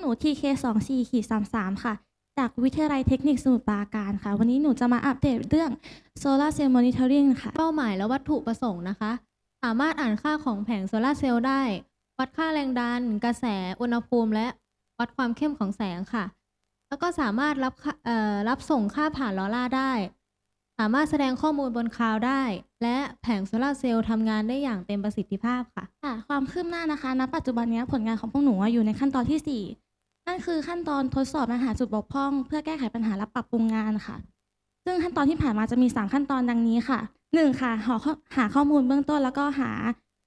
หนู TK 2 4ขีด33 ค่ะ จากวิทยาลัยเทคนิคสมุทรปราการค่ะ วันนี้หนูจะมาอัปเดตเรื่อง Solar Cell Monitoring ค่ะ เป้าหมายและวัตถุประสงค์นะคะ สามารถอ่านค่าของแผงโซลาร์เซลล์ได้ วัดค่าแรงดัน กระแส อุณหภูมิ และวัดความเข้มของแสงค่ะ แล้วก็สามารถรับรับส่งค่าผ่านลอร่าได้ สามารถแสดงข้อมูลบนคลาวด์ได้ และแผงโซลาร์เซลล์ทำงานได้อย่างเต็มประสิทธิภาพค่ะ ค่ะ ความคืบหน้านะคะ ณ ปัจจุบันนี้ผลงานของพวกหนูอะอยู่ในขั้นตอนที่ 4 นั่นคือขั้นตอนทดสอบและหาจุดบกพร่อง เพื่อแก้ไขปัญหาและปรับปรุงงานค่ะ ซึ่งขั้นตอนที่ผ่านมาจะมี 3 ขั้นตอนดังนี้ค่ะ 1. ค่ะหาหาข้อมูลเบื้องต้น แล้วก็หา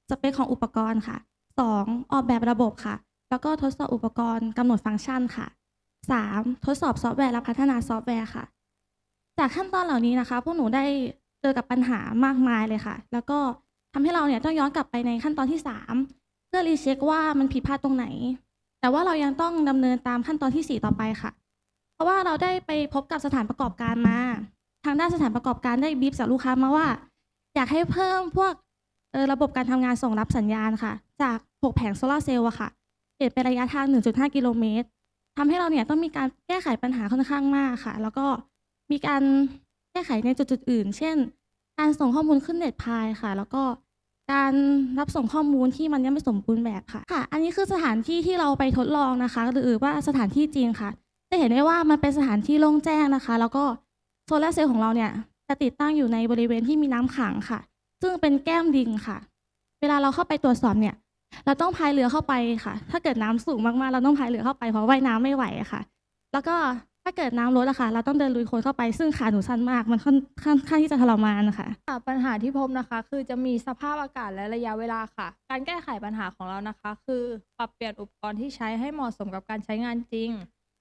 สเปคของอุปกรณ์ค่ะ 2. ออกแบบระบบค่ะ แล้วก็ทดสอบอุปกรณ์กำหนดฟังก์ชันค่ะ 3. ทดสอบซอฟต์แวร์และพัฒนาซอฟต์แวร์ค่ะ จากขั้นตอนเหล่านี้นะคะ พวกหนูได้เจอกับปัญหามากมายเลยค่ะ แล้วก็ทำให้เราเนี่ยต้องย้อนกลับไปในขั้นตอนที่ 3 เพื่อรีเช็คว่ามันผิดพลาดตรงไหน แต่ว่าเรายังต้องดำเนินตามขั้นตอนที่ 4 ต่อไปค่ะ เพราะว่าเราได้ไปพบกับสถานประกอบการมา ทางด้านสถานประกอบการได้บีบจากลูกค้ามาว่า อยากให้เพิ่มพวกระบบการทำงานส่งรับสัญญาณค่ะ จาก 6 แผงโซลาร์เซลล์อะค่ะ เปลี่ยนเป็นระยะทาง 1.5 กิโลเมตรทำให้เราเนี่ยต้องมีการแก้ไขปัญหาค่อนข้างมากค่ะ แล้วก็มีการแก้ไขในจุดๆอื่น เช่น การส่งข้อมูลขึ้นเน็ตพายค่ะ แล้วก็ การรับส่งข้อมูลที่มันยังไม่สมบูรณ์แบบค่ะค่ะ อันนี้คือสถานที่ที่เราไปทดลองนะคะ หรือว่าสถานที่จริงค่ะ จะเห็นได้ว่ามันเป็นสถานที่โล่งแจ้งนะคะ แล้วก็โซลาร์เซลล์ของเราเนี่ยจะติดตั้งอยู่ในบริเวณที่มีน้ำขังค่ะ ซึ่งเป็นแก้มดิงค่ะ เวลาเราเข้าไปตรวจสอบเนี่ย เราต้องพายเรือเข้าไปค่ะ ถ้าเกิดน้ำสูงมากๆ เราต้องพายเรือเข้าไปเพราะว่ายน้ำไม่ไหวค่ะ แล้วก็ ถ้าเกิดน้ำลดอะค่ะ เราต้องเดินลุยโคลนเข้าไปซึ่งขาหนูสั้นมาก มันค่อนข้างข้างที่จะทรมานนะคะค่ะปัญหาที่พบนะคะ คือจะมีสภาพอากาศและระยะเวลาค่ะ การแก้ไขปัญหาของเรานะคะ คือปรับเปลี่ยนอุปกรณ์ที่ใช้ให้เหมาะสมกับการใช้งานจริง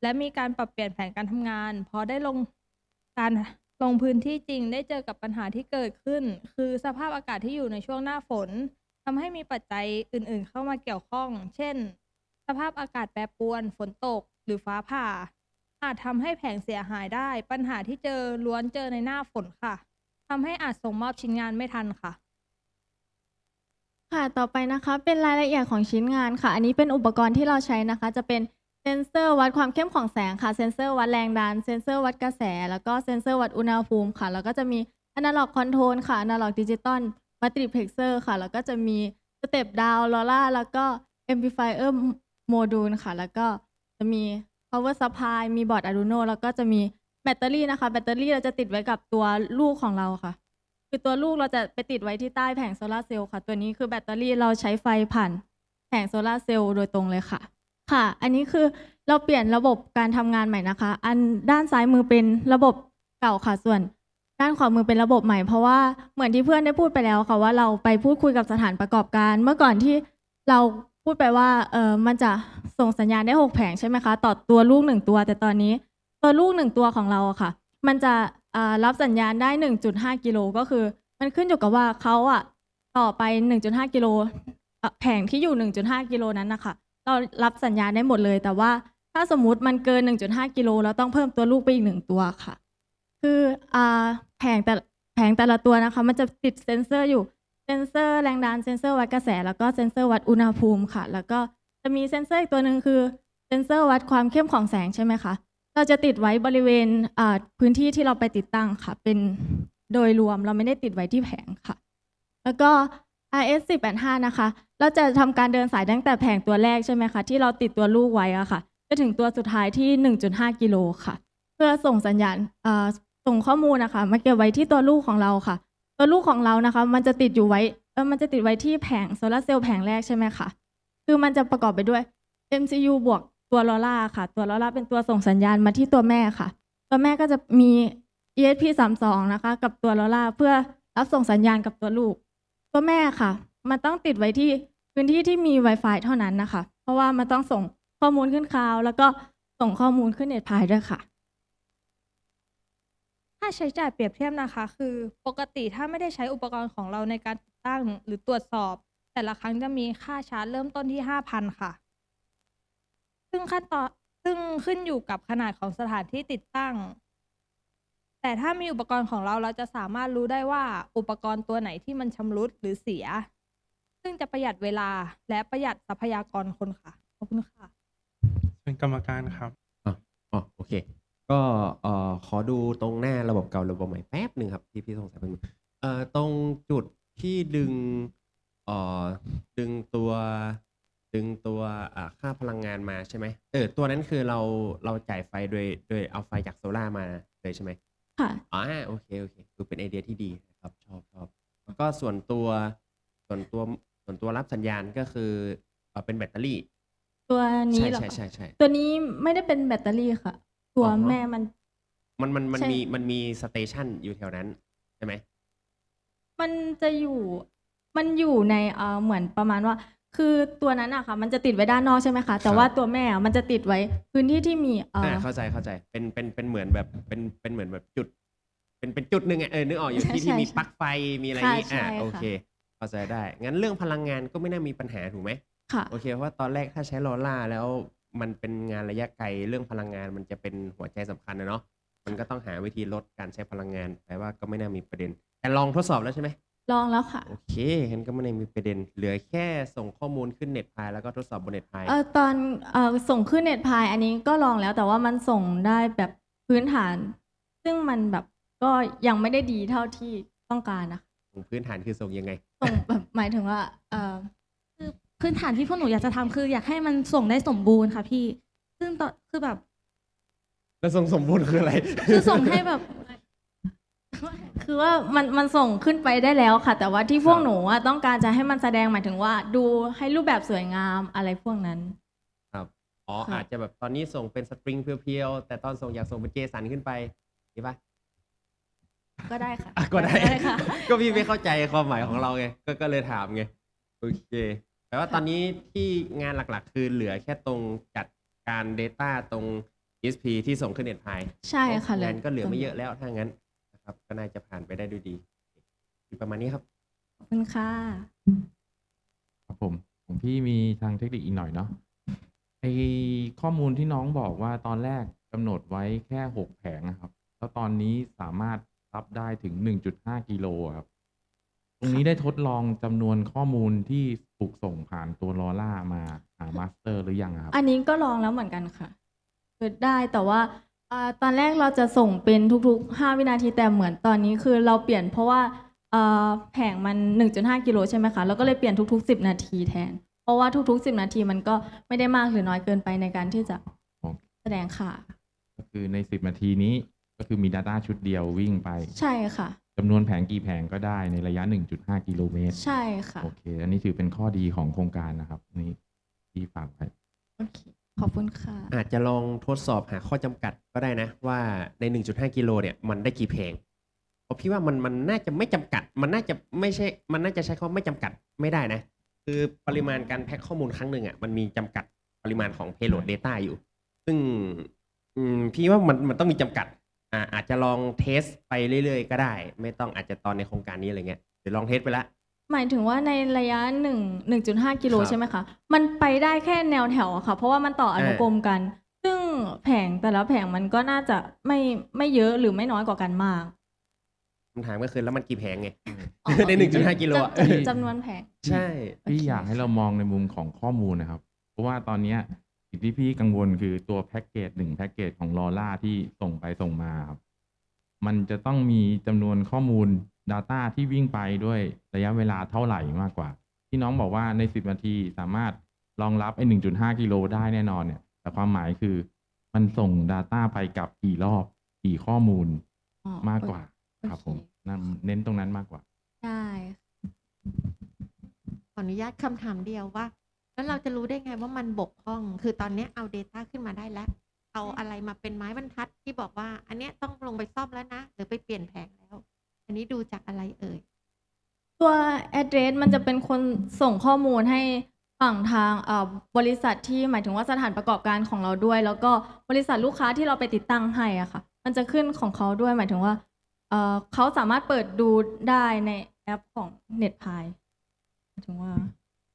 และมีการปรับเปลี่ยนแผนการทำงานพอได้ลงการลงพื้นที่จริง ได้เจอกับปัญหาที่เกิดขึ้น คือสภาพอากาศที่อยู่ในช่วงหน้าฝนทำให้มีปัจจัยอื่น ๆ เข้ามาเกี่ยวข้อง เช่น สภาพอากาศแปรปรวนฝนตก หรือฟ้าผ่า อาจทำให้แผงเสียหายได้ ปัญหาที่เจอล้วนเจอในหน้าฝนค่ะทำให้อาจส่งมอบชิ้นงานไม่ทันค่ะ ค่ะ ต่อไปนะคะเป็นรายละเอียดของชิ้นงานค่ะ อันนี้เป็นอุปกรณ์ที่เราใช้นะคะ จะเป็นเซนเซอร์วัดความเข้มของแสงค่ะ เซนเซอร์วัดแรงดัน เซนเซอร์วัดกระแส แล้วก็เซนเซอร์วัดอุณหภูมิค่ะ แล้วก็จะมี Analog Control ค่ะ Analog Digital Multiplexer ค่ะ แล้วก็จะมี Step Down LoRa แล้วก็ Amplifier Module ค่ะ แล้วก็จะมี Power Supply มีบอร์ด Arduino แล้วก็จะมีแบตเตอรี่นะคะ แบตเตอรี่เราจะติดไว้กับตัวลูกของเราค่ะ คือตัวลูกเราจะไปติดไว้ที่ใต้แผงโซลาเซลล์ค่ะ ตัวนี้คือแบตเตอรี่เราใช้ไฟผ่านแผงโซลาเซลล์โดยตรงเลยค่ะ ค่ะ อันนี้คือเราเปลี่ยนระบบการทำงานใหม่นะคะ อันด้านซ้ายมือเป็นระบบเก่าค่ะ ส่วนด้านขวามือเป็นระบบใหม่เพราะว่าเหมือนที่เพื่อนได้พูดไปแล้วค่ะว่าเราไปพูดคุยกับสถานประกอบการ เมื่อก่อนที่เรา พูดไปว่าเออมันจะส่งสัญญาณได้หกแผงใช่ไหมคะต่อตัวลูกหนึ่งตัว แต่ตอนนี้ตัวลูกหนึ่งตัวของเราอะค่ะ มันจะรับสัญญาณได้ 1.5 กิโลก็คือ มันขึ้นอยู่กับว่าเขาอะต่อไป 1.5 กิโลแผงที่อยู่ 1.5 กิโลนั้นนะคะเรารับสัญญาณได้หมดเลย แต่ว่าถ้าสมมุติมันเกิน 1.5 กิโลเราต้องเพิ่มตัวลูกไปอีกหนึ่งตัวค่ะ คืออแผงแต่แผงแต่ละตัวนะคะ มันจะติดเซ็นเซอร์อยู่ เซนเซอร์แรงดันเซนเซอร์วัดกระแส แล้วก็เซนเซอร์วัดอุณหภูมิค่ะ แล้วก็จะมีเซนเซอร์อีกตัวหนึ่งคือเซนเซอร์วัดความเข้มของแสงใช่ไหมคะเราจะติดไว้บริเวณพื้นที่ที่เราไปติดตั้งค่ะ เป็นโดยรวมเราไม่ได้ติดไว้ที่แผงค่ะ แล้วก็ RS 485นะคะ เราจะทำการเดินสายตั้งแต่แผงตัวแรกใช่ไหมคะ ที่เราติดตัวลูกไว้อะค่ะไปถึงตัวสุดท้ายที่ 1.5 กิโลค่ะ เพื่อส่งสัญญาณส่งข้อมูลนะคะ มาเก็บไว้ที่ตัวลูกของเราค่ะ ตัวลูกของเรานะคะ มันจะติดอยู่ไว้เออมันจะติดไว้ที่แผงโซลาร์เซลล์แผงแรกใช่ไหมคะคือมันจะประกอบไปด้วย MCU บวกตัวลอร่าค่ะ ตัวลอร่าเป็นตัวส่งสัญญาณมาที่ตัวแม่ค่ะ ตัวแม่ก็จะมี ESP 3 2 นะคะ กับตัวลอร่าเพื่อรับส่งสัญญาณกับตัวลูก ตัวแม่ค่ะ มันต้องติดไว้ที่พื้นที่ที่มี Wi-Fi เท่านั้นนะคะ เพราะว่ามันต้องส่งข้อมูลขึ้นคลาวแล้วก็ส่งข้อมูลขึ้นเน็ตพายด้วยค่ะ ค่าใช้จ่ายเปรียบเทียบนะคะ คือปกติถ้าไม่ได้ใช้อุปกรณ์ของเราในการติดตั้งหรือตรวจสอบ แต่ละครั้งจะมีค่าชาร์จเริ่มต้นที่ห้าพันค่ะ ซึ่งขั้นตอนซึ่งขึ้นอยู่กับขนาดของสถานที่ติดตั้ง แต่ถ้ามีอุปกรณ์ของเราเราจะสามารถรู้ได้ว่าอุปกรณ์ตัวไหนที่มันชำรุดหรือเสีย ซึ่งจะประหยัดเวลาและประหยัดทรัพยากรคนค่ะขอบคุณค่ะสวัสเป็นกรรมการครับอ๋อโอเค ก็เอ่อขอดูตรงหน้าระบบเก่าระบบใหม่แป๊บหนึ่งครับที่พี่สงสัยเป็นงเอ่อตรงจุดที่ดึงเอ่อดึงตัว ดึงตัวอ่าค่าพลังงานมาใช่ไหมเออตัวนั้นคือเราเราจ่ายไฟโดยโดยเอาไฟจากโซล่าร์มาเลยใช่ไหมค่ะ อ่าโอเคโอเคคือเป็นไอเดียที่ดีนะครับชอบชอบแล้วก็ส่วนตัวส่วนตัวส่วนตัวรับสัญญาณก็คือเอ่อเป็นแบตเตอรี่ตัวนี้ใช่เหรอใช่คะใช่ใช่ตัวนี้ไม่ได้เป็นแบตเตอรี่ค่ะ ตัวอ๋อ แม่มัน มันมันมันใช่ มีมันมีสเตชันอยู่แถวนั้นใช่ไหมมันจะอยู่ มันอยู่ในเอ่อเหมือนประมาณว่า คือตัวนั้นอะค่ะ มันจะติดไว้ด้านนอกใช่ไหมคะ แต่ว่าตัวแม่อะมันจะติดไว้พื้นที่ที่มีเอ่อ อ่าอเข้าใจเข้าใจเป็นเป็นเป็นเหมือนแบบเป็นเป็นเหมือนแบบจุด เป็นเป็นจุดหนึ่งอะเออนึกออกอยู่ใช่ที่ที่ใช่มีใช่ปลั๊กไฟมีอะไรอย่างนี้ค่ะอ่าใช่โอค่ะเค เข้าใจได้ งั้นเรื่องพลังงานก็ไม่น่ามีปัญหาถูกไหมค่ะ โอเคเพราะว่าตอนแรกถ้าใช้โลล่าแล้ว มันเป็นงานระยะไกลเรื่องพลังงานมันจะเป็นหัวใจสำคัญนะเนาะมันก็ต้องหาวิธีลดการใช้พลังงานแต่ว่าก็ไม่น่ามีประเด็น แต่ลองทดสอบแล้วใช่ไหมลองแล้วค่ะ โอเคงั้นก็ไม่ได้มีประเด็น เหลือแค่ส่งข้อมูลขึ้นเน็ตพายแล้วก็ทดสอบบนเน็ตพายเออตอนเออส่งขึ้นเน็ตพายอันนี้ก็ลองแล้วแต่ว่ามันส่งได้แบบพื้นฐาน ซึ่งมันแบบก็ยังไม่ได้ดีเท่าที่ต้องการนะคะพื้นฐานคือส่งยังไง ส่งแบบหมายถึงว่าเออคือ พื้นฐานที่พวกหนูอยากจะทำคือ อยากให้มันส่งได้สมบูรณ์ค่ะพี่ ซึ่งตอนคือแบบแล้วส่งสมบูรณ์คืออะไร คือส่งให้แบบ คือว่ามันมันส่งขึ้นไปได้แล้วค่ะ แต่ว่าที่พวกครับหนูอะต้องการจะให้มันแสดงหมายถึงว่า ดูให้รูปแบบสวยงามอะไรพวกนั้นครับอ๋อ ค่ะ อาจจะแบบตอนนี้ส่งเป็นสตริงเพียวๆ แต่ตอนส่งอยากส่งเป็นเจสันขึ้นไปดีปะก็ได้ค่ะ อะก็ได้ ค่ะ ก็พี่ไม่เข้าใจความหมายของเราไงก็ก็เลยถามไง โอเค แต่ว่าตอนนี้ที่งานหลักๆ คือเหลือแค่ตรงจัดการ Data ตรง ESP ที่ส่งขึ้นเน็ตพายใช่ค่ะงานก็เหลือไม่เยอะตรงแล้วถ้างั้นนะครับก็น่าจะผ่านไปได้ด้วยดีประมาณนี้ครับ ขอบคุณค่ะ ครับผมของพี่มีทางเทคนิคอีกหน่อยเนาะไอข้อมูลที่น้องบอกว่าตอนแรกกำหนดไว้แค่หกแผงนะครับ แล้วตอนนี้สามารถรับได้ถึงหนึ่งจุดห้ากิโลอะครับ ตรงนี้ได้ทดลองจำนวนข้อมูลที่ถูกส่งผ่านตัวลอล่ามาหามาสเตอร์หรือยังอะครับอันนี้ก็ลองแล้วเหมือนกันค่ะเกิดได้แต่ว่าอ่าตอนแรกเราจะส่งเป็นทุกๆ 5 วินาทีแต่เหมือนตอนนี้คือเราเปลี่ยนเพราะว่าอ่าแผงมัน 1.5 กิโลใช่ไหมคะเราก็เลยเปลี่ยนทุก ๆ 10 นาทีแทน เพราะว่าทุก ๆ 10 นาทีมันก็ไม่ได้มากหรือน้อยเกินไปในการที่จะโอเคแสดงค่ะ ก็คือในสิบนาทีนี้ก็คือมี Data ชุดเดียววิ่งไป ใช่ค่ะ จำนวนแผงกี่แผงก็ได้ในระยะ 1.5 กิโลเมตร ใช่ค่ะ โอเค อันนี้ถือเป็นข้อดีของโครงการนะครับ นี่ที่ฝากไว้โอเค ขอบคุณค่ะ อาจจะลองทดสอบหาข้อจำกัดก็ได้นะ ว่าใน 1.5 กิโลเนี่ยมันได้กี่เพลงเพราะพี่ว่ามันมันน่าจะไม่จำกัด มันน่าจะไม่ใช่ มันน่าจะใช้คำว่าไม่จำกัดไม่ได้นะ คือปริมาณการแพ็คข้อมูลครั้งหนึ่งอะมันมีจำกัดปริมาณของ payload data อยู่ ซึ่งอืมพี่ว่ามันมันต้องมีจำกัด อ่าอาจจะลองเทสไปเรื่อยๆ ก็ได้ ไม่ต้องอาจจะตอนในโครงการนี้อะไรเงี้ยเดี๋ยวลองเทสไปละหมายถึงว่าในระยะหนึ่งหนึ่งจุดห้ากิโลครับใช่ไหมคะ มันไปได้แค่แนวแถวอะค่ะ เพราะว่ามันต่ออนุกรมกัน ซึ่งแผงแต่ละแผงมันก็น่าจะไม่ไม่เยอะหรือไม่น้อยกว่ากันมากคำถามก็คือแล้วมันกี่แผงไงอ๋อใน1.5กิโลอะจำจำนวนแผง ใช่ พี่โอเคอยากให้เรามองในมุมของข้อมูลนะครับ เพราะว่าตอนเนี้ย สิ่งที่พี่กังวลคือตัวแพ็กเกจหนึ่งแพ็กเกจของลอล่าที่ส่งไปส่งมาครับมันจะต้องมีจำนวนข้อมูล Data ที่วิ่งไปด้วยระยะเวลาเท่าไหร่มากกว่า ที่น้องบอกว่าใน 10 นาทีสามารถรองรับไอ้1.5 กิโลได้แน่นอนเนี่ย แต่ความหมายคือมันส่ง Data ไปกลับกี่รอบกี่ข้อมูลอ๋อมากกว่าโอครับเคผมนั่นเน้นตรงนั้นมากกว่า ได้ ขออนุญาตคำถามเดียวว่า แล้วเราจะรู้ได้ไงว่ามันบกพร่อง คือตอนนี้เอา Data ขึ้นมาได้แล้ว เอาอะไรมาเป็นไม้บรรทัดที่บอกว่า อันเนี้ยต้องลงไปซ่อมแล้วนะ หรือไปเปลี่ยนแผงแล้ว อันนี้ดูจากอะไรเอ่ย ตัว address มันจะเป็นคนส่งข้อมูลให้ฝั่งทางบริษัทที่หมายถึงว่าสถานประกอบการของเราด้วย แล้วก็บริษัทลูกค้าที่เราไปติดตั้งให้อะค่ะ มันจะขึ้นของเขาด้วยหมายถึงว่าเขาสามารถเปิดดูได้ในแอปของ NetPie หมายถึงว่า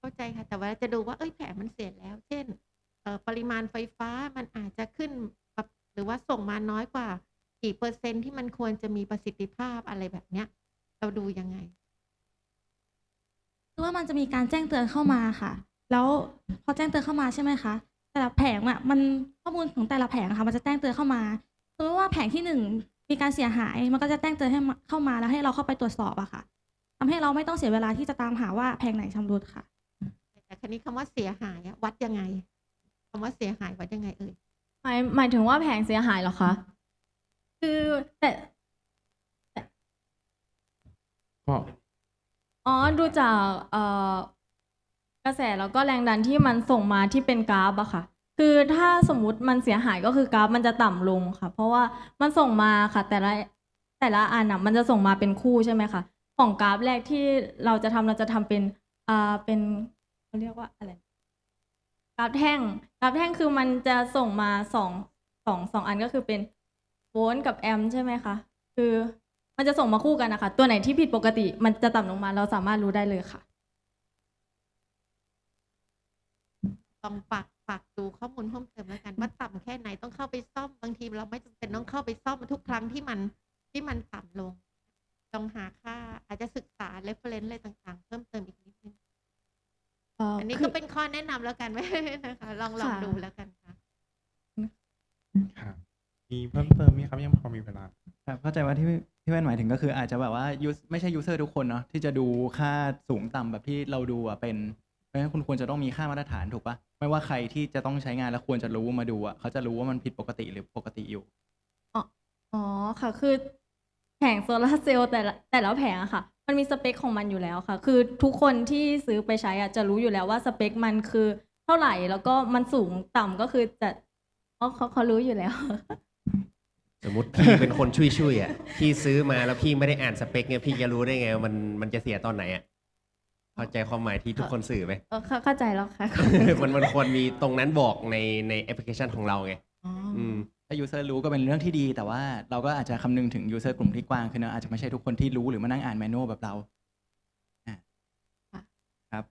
เข้าใจค่ะ แต่ว่าจะดูว่าเอ้ยแผงมันเสียแล้ว เช่นเอ่อปริมาณไฟฟ้ามันอาจจะขึ้นแบบหรือว่าส่งมาน้อยกว่า กี่เปอร์เซ็นต์ที่มันควรจะมีประสิทธิภาพอะไรแบบเนี้ย เราดูยังไงคือว่ามันจะมีการแจ้งเตือนเข้ามาค่ะ แล้วพอแจ้งเตือนเข้ามาใช่ไหมคะ แต่ละแผงอะมันข้อมูลของแต่ละแผงค่ะ มันจะแจ้งเตือนเข้ามาสมมติว่าแผงที่หนึ่งมีการเสียหาย มันก็จะแจ้งเตือนให้เข้ามาแล้วให้เราเข้าไปตรวจสอบอะค่ะทำให้เราไม่ต้องเสียเวลาที่จะตามหาว่าแผงไหนชำรุดค่ะ แต่คันนี้คำว่าเสียหายอะวัดยังไงคำว่าเสียหายวัดยังไงเอ่ยหมายหมายถึงว่าแผงเสียหายเหรอคะคือแต่ก็อ๋อดูจากเอ่อกระแสแล้วก็แรงดันที่มันส่งมาที่เป็นกราฟอะค่ะ คือถ้าสมมุติมันเสียหายก็คือกราฟมันจะต่ำลงค่ะ เพราะว่ามันส่งมาค่ะ แต่ละแต่ละอันอะมันจะส่งมาเป็นคู่ใช่ไหมคะของกราฟแรกที่เราจะทำเราจะทำเป็นอ่าเป็น เรียกว่าอะไรกราฟแท่งกราฟแท่งคือมันจะส่งมาสองสองสองอันก็คือเป็นโวลต์กับแอมป์ใช่ไหมคะคือมันจะส่งมาคู่กันนะคะ ตัวไหนที่ผิดปกติมันจะต่ำลงมาเราสามารถรู้ได้เลยค่ะ ต้องฝากฝากดูข้อมูลเพิ่มเติมแล้วกันว่าต่ำแค่ไหนต้องเข้าไปซ่อมบางทีเราไม่จำเป็นต้องเข้าไปซ่อมทุกครั้งที่มันที่มันต่ำลง ต้องหาค่าอาจจะศึกษา reference อะไรต่างๆ เพิ่มเติมอีกนิดนึง เอ่ออันนี้คืก็เป็นข้อแนะนำแล้วกันนะคะ ลองลองค่ะ ดูแล้วกันค่ะ ครับมีเพิ่มเติมไหมครับยังพอมีเวลา ครับเข้าใจว่าที่ที่แว่นหมายถึงก็คืออาจจะแบบว่า use ไม่ใช่ยูเซอร์ทุกคนเนาะที่จะดูค่าสูงต่ำแบบที่เราดูอะเป็นเพราะฉะนั้นคุณควรจะต้องมีค่ามาตรฐานถูกปะไม่ว่าใครที่จะต้องใช้งานแล้วควรจะรู้มาดูอะเขาจะรู้ว่ามันผิดปกติหรือปกติอยู่ อ๋อค่ะ คือแผงโซลาร์เซลล์แต่ละแต่ละแผงอะค่ะ มันมีสเปคของมันอยู่แล้วค่ะ คือทุกคนที่ซื้อไปใช้อะจะรู้อยู่แล้วว่าสเปคมันคือเท่าไหร่แล้วก็มันสูงต่ำก็คือจะเพราะเขาเขารู้อยู่แล้ว สมมติพี่เป็นคนช่วยช่วยๆอะพี่ซื้อมาแล้วพี่ไม่ได้อ่านสเปคเนี่ยพี่จะรู้ได้ไงว่ามันมันจะเสียตอนไหนอะเข้าใจความหมายที่ทุกคนสื่อไหม เออเข้าเข้าใจแล้วค่ะ มันมันควรมีตรงนั้นบอกในในแอปพลิเคชันของเราไง อ๋อออืม ถ้ายูเซอร์รู้ก็เป็นเรื่องที่ดี แต่ว่าเราก็อาจจะคำนึงถึงยูเซอร์กลุ่มที่กว้างขึ้นนะอาจจะไม่ใช่ทุกคนที่รู้หรือมานั่งอ่านแมนนวลแบบเราอะครับ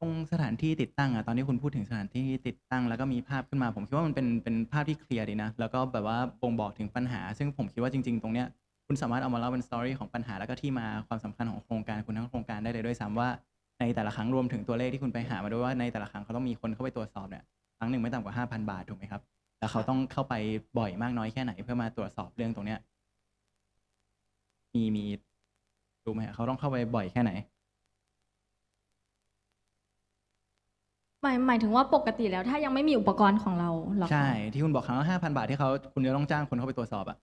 ตรงสถานที่ติดตั้งอะตอนที่คุณพูดถึงสถานที่ติดตั้ง แล้วก็มีภาพขึ้นมาผมคิดว่ามันเป็นเป็นภาพที่เคลียร์ดีนะ แล้วก็แบบว่าบ่งบอกถึงปัญหา ซึ่งผมคิดว่าจริง ๆ ตรงเนี้ยคุณสามารถเอามาเล่าเป็นสตอรี่ของปัญหาแล้วก็ที่มาความสำคัญของโครงการคุณทั้งโครงการได้เลยด้วยซ้ำว่า ในแต่ละครั้งรวมถึงตัวเลขที่คุณไปหามาด้วยว่าในแต่ละครั้งเขาต้องมีคนเข้าไปตรวจสอบเนี่ยครั้งหนึ่งไม่ต่ำกว่า5,000 บาทถูกไหมครับ แล้วเขาต้องเข้าไปบ่อยมากน้อยแค่ไหนเพื่อมาตรวจสอบเรื่องตรงเนี้ย มีมีรู้ไหมเขาต้องเข้าไปบ่อยแค่ไหน หมายหมายถึงว่าปกติแล้ว ถ้ายังไม่มีอุปกรณ์ของเราเหรอคะใช่ที่คุณบอกครั้งละห้าพันบาทที่เขาคุณจะต้องจ้างคนเข้าไปตรวจสอบอะ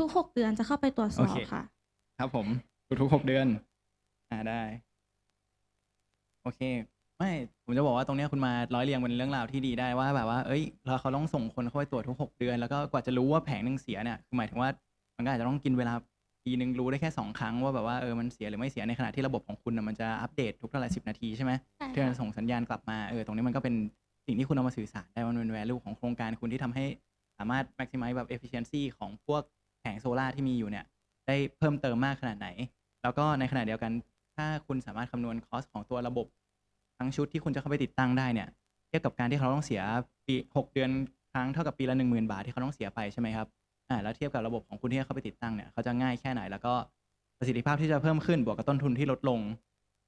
ทุกๆหกเดือนจะเข้าไปตรวจสอบโอเค ค่ะ ครับผมทุกๆหกเดือน อ่าได้ โอเค ไม่ผมจะบอกว่าตรงเนี้ยคุณมาร้อยเรียงเป็นเรื่องราวที่ดีได้ว่าแบบว่าเอ้ยเราเขาต้องส่งคนเข้าไปตรวจทุกหกเดือน แล้วก็กว่าจะรู้ว่าแผงหนึ่งเสียเนี่ยคือหมายถึงว่ามันก็อาจจะต้องกินเวลาปีหนึ่งรู้ได้แค่สองครั้งว่าแบบว่าเออมันเสียหรือไม่เสียในขณะที่ระบบของคุณน่ะมันจะอัปเดตทุกเท่าไหร่สิบนาทีใช่ไหมใช่ที่ค่ะจะส่งสัญญาณกลับมาเออตรงนี้มันก็เป็นสิ่งที่คุณเอามาสื่อสารได้ว่ามันเป็น value ของโครงการคุณที่ทำให้สามารถ maximize แบบ efficiency ของพวกแผงโซลาร์ที่มีอยู่เนี่ยได้เพิ่มเติมมากขนาดไหน แล้วก็ในขณะเดียวกัน ถ้าคุณสามารถคำนวณคอสของตัวระบบ ทั้งชุดที่คุณจะเข้าไปติดตั้งได้เนี่ยเทียบกับการที่เขาต้องเสียปีหกเดือนครั้งเท่ากับปีละหนึ่งหมื่นบาทที่เขาต้องเสียไปใช่ไหมครับอ่าแล้วเทียบกับระบบของคุณที่เข้าไปติดตั้งเนี่ยเขาจะง่ายแค่ไหน แล้วก็ประสิทธิภาพที่จะเพิ่มขึ้นบวกกับต้นทุนที่ลดลง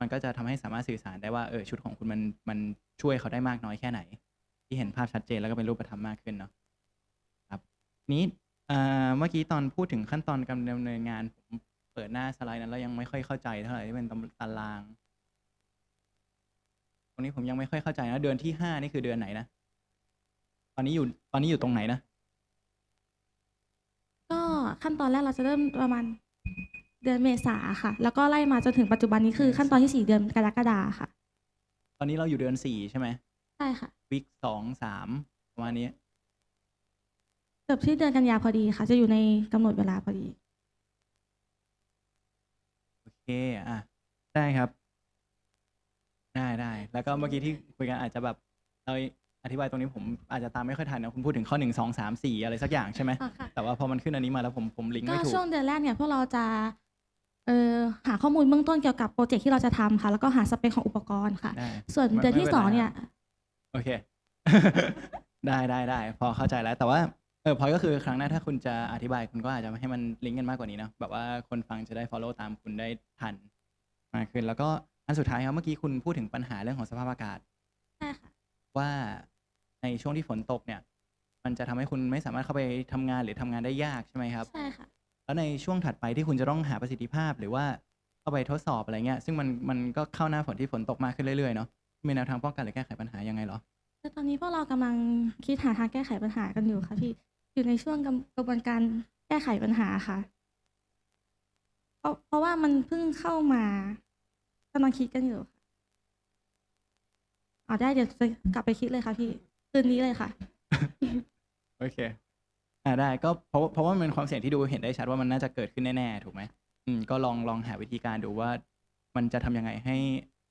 มันก็จะทำให้สามารถสื่อสารได้ว่าเออชุดของคุณมันมันช่วยเขาได้มากน้อยแค่ไหน ที่เห็นภาพชัดเจนแล้วก็เป็นรูปธรรมมากขึ้นเนาะครับนี้อ่าเมื่อกี้ตอนพูดถึงขั้นตอนการดำเนินงานผมเปิดหน้าสไลด์นั้นแล้วยังไม่ค่อยเข้าใจเท่าไหร่ที่เป็นตาราง รงนี้ผมยังไม่ค่อยเข้าใจนะ เดือนที่ห้านี่คือเดือนไหนนะ ตอนนี้อยู่ตอนนี้อยู่ตรงไหนนะ ก็ขั้นตอนแรกเราจะเริ่มประมาณเดือนเมษาค่ะ แล้วก็ไล่มาจนถึงปัจจุบันนี้คือขั้นตอนที่สี่เดือนกรกฎาค่ะ ตอนนี้เราอยู่เดือนสี่ใช่ไหมใช่ค่ะวิกสองสามประมาณนี้เกือบที่เดือนกันยาพอดีค่ะ จะอยู่ในกำหนดเวลาพอดี โอเคอะได้ครับได้ได้ แล้วก็เมื่อกี้ที่คุยกันอาจจะแบบเราอธิบายตรงนี้ผมอาจจะตามไม่ค่อยทันนะคุณพูดถึงข้อหนึ่งสองสามสี่อะไรสักอย่างใช่ไหม อ่าค่ะ แต่ว่าพอมันขึ้นอันนี้มาแล้วผมผมลิงก์ก็ไม่ถูก ช่วงเดือนแรกเนี่ยพวกเราจะเอ่อหาข้อมูลเบื้องต้นเกี่ยวกับโปรเจกต์ที่เราจะทำค่ะ แล้วก็หาสเปคของอุปกรณ์ค่ะ ได้ ส่วนไม่เดือนที่ไม่เป็นสองไร เนี่ยครับโอเค ได้ได้ได้พอเข้าใจแล้ว แต่ว่าเออพอยก็คือครั้งหน้าถ้าคุณจะอธิบายคุณก็อาจจะให้มันลิงก์กันมากกว่านี้เนอะแบบว่าคนฟังจะได้ follow ตามคุณได้ทันมากขึ้นแล้วก็ อันสุดท้ายครับเมื่อกี้คุณพูดถึงปัญหาเรื่องของสภาพอากาศ ใช่ค่ะ ว่าในช่วงที่ฝนตกเนี่ย มันจะทำให้คุณไม่สามารถเข้าไปทำงานหรือทำงานได้ยากใช่ไหมครับ ใช่ค่ะ แล้วในช่วงถัดไปที่คุณจะต้องหาประสิทธิภาพหรือว่าเข้าไปทดสอบอะไรเงี้ย ซึ่งมันมันก็เข้าหน้าฝนที่ฝนตกมากขึ้นเรื่อยๆเนาะมีแนวทางป้องกันหรือแก้ไขปัญหายังไงเหรอ แต่ตอนนี้พวกเรากำลังคิดหาทางแก้ไขปัญหากันอยู่ค่ะพี่ อยู่ในช่วงกำกระบวนการแก้ไขปัญหาค่ะ เพราะเพราะว่ามันเพิ่งเข้ามา กำลังคิดกันอยู่ค่ะอ๋อได้เดี๋ยวจะกลับไปคิดเลยค่ะพี่คืนนี้เลยค่ะ โอเค อ่าได้ก็เพราะเพราะว่ามันเป็นความเสี่ยงที่ดูเห็นได้ชัดว่ามันน่าจะเกิดขึ้นแน่ๆถูกไหมอืมก็ลองลองหาวิธีการดูว่า มันจะทำยังไงให้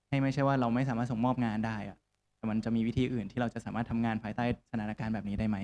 ให้ไม่ใช่ว่าเราไม่สามารถส่งมอบงานได้อะแต่มันจะมีวิธีอื่นที่เราจะสามารถทำงานภายใต้สถานการณ์แบบนี้ได้ไหม